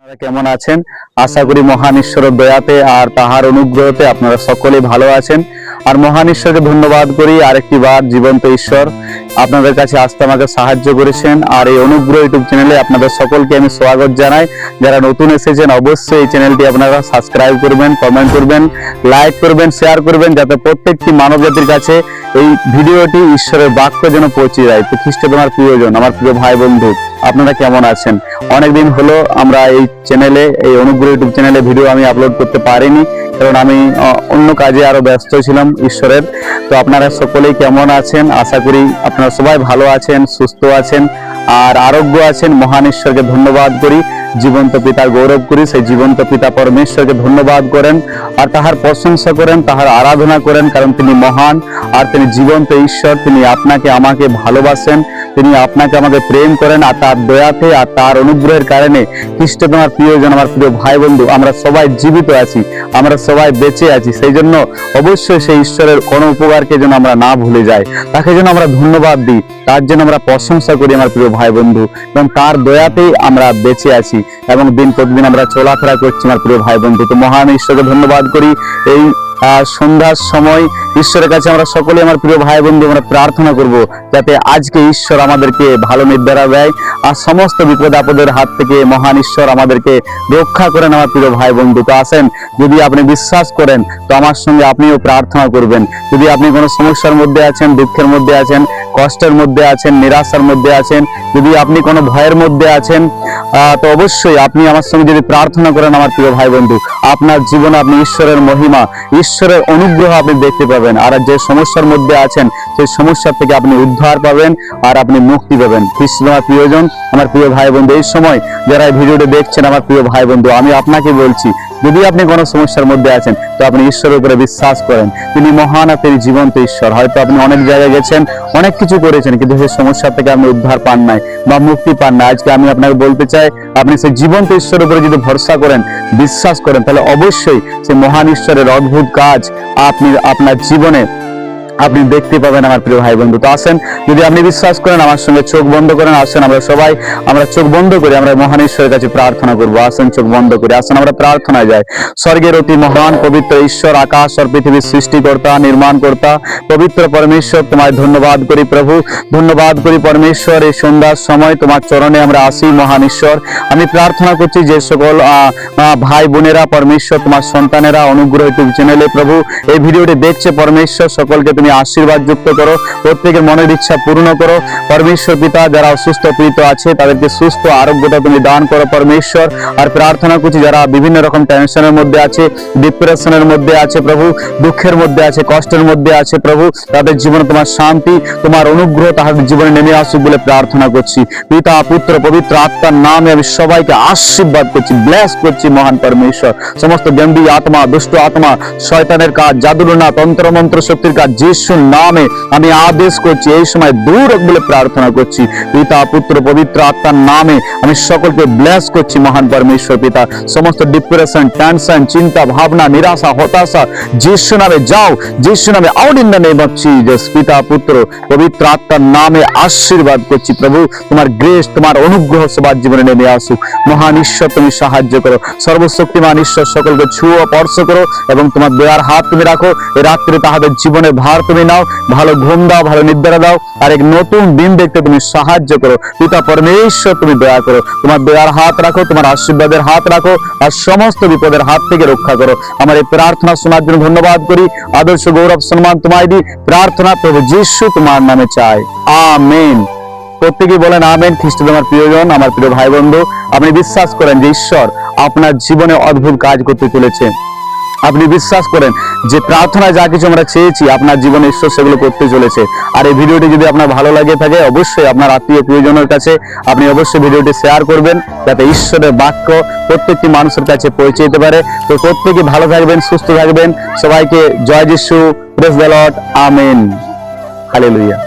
আপনারা কেমন আছেন? আশা করি মহান ঈশ্বরের দয়াতে আর তাহার অনুগ্রহতে আপনারা সকলেই ভালো আছেন। আর মহান ঈশ্বরকে ধন্যবাদ করি আরেকটি বার, জীবন্ত ঈশ্বর, আপনাদের কাছে আসতে আমাকে সাহায্য করেছেন। আর এই অনুগ্রহ ইউটিউব চ্যানেলে আপনাদের সকলকে আমি স্বাগত জানাই। যারা নতুন এসেছেন, অবশ্যই এই চ্যানেলটি আপনারা সাবস্ক্রাইব করবেন, কমেন্ট করবেন, লাইক করবেন, শেয়ার করবেন, যাতে প্রত্যেকটি মানব জাতির কাছে এই ভিডিওটি ঈশ্বরের বাক্য যেন পৌঁছে যায়। তো খ্রিস্ট তোমার প্রিয়জন, আমার প্রিয় ভাই বন্ধু আপনারা কেমন আছেন? অনেকদিন হলো আমরা এই চ্যানেলে এই অনুগ্রহ ইউটিউব চ্যানেলে ভিডিও আমি আপলোড করতে পারিনি, কারণ আমি অন্য কাজে আরও ব্যস্ত ছিলাম ঈশ্বরের। তো আপনারা সকলেই কেমন আছেন? আশা করি আপনারা সবাই ভালো আছেন, সুস্থ আছেন, আর আরোগ্য আছেন। মহান ঈশ্বরকে ধন্যবাদ করি। জীবন্ত পিতার গৌরব করি। সেই জীবন্ত পিতা পরমেশ্বরকে ধন্যবাদ করেন, আর তাহার প্রশংসা করেন, তাহার আরাধনা করেন, কারণ তিনি মহান, আর তিনি জীবন্ত ঈশ্বর। তিনি আপনাকে, আমাকে ভালোবাসেন। তিনি আপনাকে আমাকে প্রেম করেন আর তার দয়াতে আর তার অনুগ্রহের কারণে খ্রিস্ট তোমার প্রিয়জন, আমার প্রিয় ভাই বন্ধু আমরা সবাই জীবিত আছি, আমরা সবাই বেঁচে আছি। সেই জন্য অবশ্যই সেই ঈশ্বরের কোনো উপকারকে যেন আমরা না ভুলে যাই। তাকে যেন আমরা ধন্যবাদ দিই, তার জন্য আমরা প্রশংসা করি, আমার প্রিয় ভাই বন্ধু এবং তার দয়াতেই আমরা বেঁচে আছি এবং দিন প্রতিদিন আমরা চলাফেরা করছি, আমার প্রিয় ভাই বন্ধু তো মহান ঈশ্বরকে ধন্যবাদ করি, এই সন্ধ্যার সময় ঈশ্বরের কাছে আমরা সকলে আমার প্রিয় ভাই বন্ধু আমরা প্রার্থনা করব যাতে আজকে ঈশ্বর আমাদেরকে ভালো নির্ধারা দেয় আর সমস্ত বিপদ আপদের হাত থেকে মহান ঈশ্বর আমাদেরকে রক্ষা করেন আমার প্রিয় ভাই বন্ধু তো আসেন যদি আপনি বিশ্বাস করেন, তো আমার সঙ্গে আপনিও প্রার্থনা করবেন। যদি আপনি কোনো সমস্যার মধ্যে আছেন, দুঃখের মধ্যে আছেন, কষ্টের মধ্যে আছেন, নিরাশার মধ্যে আছেন, যদি আপনি কোনো ভয়ের মধ্যে আছেন তো অবশ্যই আপনি আমার সঙ্গে যদি প্রার্থনা করেন আমার প্রিয় ভাই বন্ধু আপনার জীবনে আপনি ঈশ্বরের মহিমা, ঈশ্বরের অনুগ্রহ আপনি দেখতে পাবেন। আর যে সমস্যার মধ্যে আছেন, সেই সমস্যা থেকে আপনি উদ্ধার পাবেন আর আপনি মুক্তি পাবেন। কৃষ্ণ আমার প্রিয়জন, আমার প্রিয় ভাই বন্ধু এই সময় যারা এই ভিডিওটি দেখছেন, আমার প্রিয় ভাই বন্ধু আমি আপনাকে বলছি, যদি আপনি কোনো সমস্যার মধ্যে আছেন, তো আপনি ঈশ্বরের উপরে বিশ্বাস করেন। তিনি মহান আর তিনি জীবন্ত ঈশ্বর। হয়তো আপনি অনেক জায়গায় গেছেন, অনেক কিছু করেছেন, কিন্তু সেই সমস্যা থেকে আপনি উদ্ধার পান নাই বা মুক্তি পান না আজকে আমি আপনাকে বলতে চাই, আপনি সেই জীবন্ত ঈশ্বরের উপরে যদি ভরসা করেন বিশ্বাস করেন তাহলে অবশ্যই সেই মহান ঈশ্বরের অদ্ভুত কাজ আপনি আপনার জীবনে আপনি দেখতে পাবেন আমার প্রিয় ভাই বন্ধু তো আসেন, যদি আপনি বিশ্বাস করেন, আমার সঙ্গে চোখ বন্ধ করেন, আসেন আমরা সবাই, আমরা চোখ বন্ধ করি আমরা মহান ঈশ্বরের কাছে প্রার্থনা করব। আসেন, চোখ বন্ধ করি আসেন, আমরা প্রার্থনায় যাই। স্বর্গের অতি মহান, পবিত্র ঈশ্বর, আকাশ আর পৃথিবীর সৃষ্টিকর্তা, নির্মাণকর্তা, পবিত্র পরমেশ্বর, তোমায় ধন্যবাদ করি প্রভু। ধন্যবাদ করি পরমেশ্বর, এই সন্ধ্যার সময় তোমার চরণে আমরা আসি মহান ঈশ্বর আমি প্রার্থনা করছি যে সকল ভাই বোনেরা, পরমেশ্বর, তোমার সন্তানেরা, অনুগ্রহ চ্যানেলে প্রভু। এই ভিডিওটি দেখছে পরমেশ্বর, সকলকে তুমি আশীর্বাদ যুক্ত করো। প্রত্যেকের মনের ইচ্ছা পূর্ণ করো। পরমেশ্বর পিতা, যারা অসুস্থ, পীড়িত আছে, তাদেরকে সুস্থ আরোগ্যতা তুমি দান করো পরমেশ্বর। আর প্রার্থনা করছি, যারা বিভিন্ন রকম টেনশনের মধ্যে আছে ডিপ্রেশনের মধ্যে আছে, প্রভু, দুঃখের মধ্যে আছে, কষ্টের মধ্যে আছে, প্রভু, তাদের জীবনে তোমার শান্তি, তোমার অনুগ্রহ তাদের জীবনে নেমে আসুক বলে প্রার্থনা করছি। পিতা, পুত্র, পবিত্র আত্মার নামে আমি সবাইকে আশীর্বাদ করছি ব্লেস করছি মহান পরমেশ্বর। সমস্ত গম্ভীর আত্মা, দুষ্ট আত্মা, শয়তানের কাজ জাদুরনা তন্ত্রমন্ত্র, শক্তির কাজ যিশুর নামে আমি আদেশ করছি, এই সময় দূর বলে প্রার্থনা করছি। পিতা, পুত্র, পবিত্র আত্মার নামে আমি সকলকে ব্লেস করছি, মহান পরমেশ্বর পিতা। সমস্ত ডিপ্রেশন টেনশন চিন্তা ভাবনা, নিরাশা, হতাশা, যিশু নামে যাও, যিশু নামে out in the name of Jesus পিতা, পুত্র, পবিত্র আত্মার নামে আশীর্বাদ করছি প্রভু। তোমার গ্রেস তোমার অনুগ্রহ সবার জীবনে নেমে আসুক। মহান ঈশ্বর, তুমি সাহায্য করো। সর্বশক্তিমান ঈশ্বর, সকলকে ছুঁয়ো, স্পর্শ করো এবং তোমার দয়ার হাত তুমি রাখো। এই রাত্রে তাহাদের জীবনে ভার তুমি নাও, ভালো ঘুম দাও, ভালো নিদ্রা দাও, আর এক নতুন দিন দেখতে তুমি সাহায্য করো। পিতা পরমেশ্বর, তুমি দয়া করো। তোমার দয়ার হাত রাখো, তোমার আশীর্বাদের হাত রাখো, আর সমস্ত বিপদের হাত থেকে রক্ষা করো। আমার এই প্রার্থনা শোনার জন্য ধন্যবাদ করি। আদর্শ গৌরব সম্মান তোমায় দিই। প্রার্থনা প্রভু যিশু তোমার নামে চাই। আমেন। প্রত্যেকে বলেন আমেন। খ্রিস্ট আমার প্রিয়জন, আমার প্রিয় ভাই বন্ধু আপনি বিশ্বাস করেন যে ঈশ্বর আপনার জীবনে অদ্ভুত কাজ করতে চলেছে আপনি বিশ্বাস করেন যে প্রার্থনায় যা কিছু আমরা চেয়েছি, আপনার জীবনে ঈশ্বর সেগুলো করতে চলেছে। আর এই ভিডিওটি যদি আপনার ভালো লাগে থাকে, অবশ্যই আপনার আত্মীয় প্রিয়জনের কাছে আপনি অবশ্যই ভিডিওটি শেয়ার করবেন, যাতে ঈশ্বরের বাক্য প্রত্যেকটি মানুষের কাছে পৌঁছে যেতে পারে। তো প্রত্যেকে ভালো থাকবেন, সুস্থ থাকবেন। সবাইকে জয় যিশু praise the Lord amen. Hallelujah